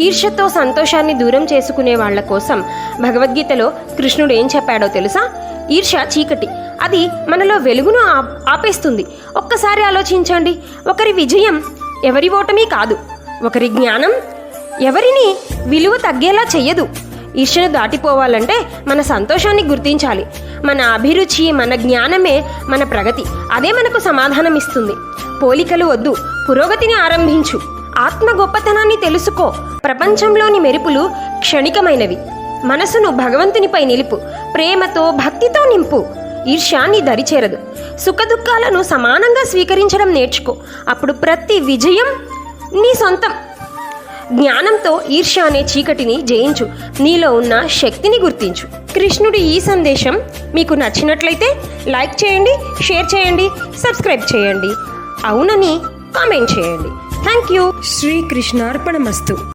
ఈర్ష్యతో సంతోషాన్ని దూరం చేసుకునే వాళ్ళ కోసం భగవద్గీతలో కృష్ణుడు ఏం చెప్పాడో తెలుసా? ఈర్ష్య చీకటి. అది మనలో వెలుగును ఆ- ఆపేస్తుంది. ఒక్కసారి ఆలోచించండి. ఒకరి విజయం ఎవరి ఓటమి కాదు. ఒకరి జ్ఞానం ఎవరిని విలువ తగ్గేలా చెయ్యదు. ఈర్ష్యను దాటిపోవాలంటే మన సంతోషాన్ని గుర్తించాలి. మన అభిరుచి మన జ్ఞానమే మన ప్రగతి. అదే మనకు సమాధానం ఇస్తుంది పోలికలు వద్దు. పురోగతిని ఆరంభించు. ఆత్మ గొప్పతనాన్ని తెలుసుకో. ప్రపంచంలోని మెరుపులు క్షణికమైనవి. మనసును భగవంతునిపై నిలుపు. ప్రేమతో భక్తితో నింపు. ఈర్ష్యాన్ని దరిచేరదు. సుఖదుఖాలను సమానంగా స్వీకరించడం నేర్చుకో. అప్పుడు ప్రతి విజయం నీ సొంతం. జ్ఞానంతో ఈర్ష్య అనే చీకటిని జయించు. నీలో ఉన్న శక్తిని గుర్తించు. కృష్ణుడి ఈ సందేశం మీకు నచ్చినట్లయితే లైక్ చేయండి షేర్ చేయండి సబ్స్క్రైబ్ చేయండి. అవునని కామెంట్ చేయండి. Thank you ಶ್ರೀಕೃಷ್ಣಾರ್ಪಣಮಸ್ತು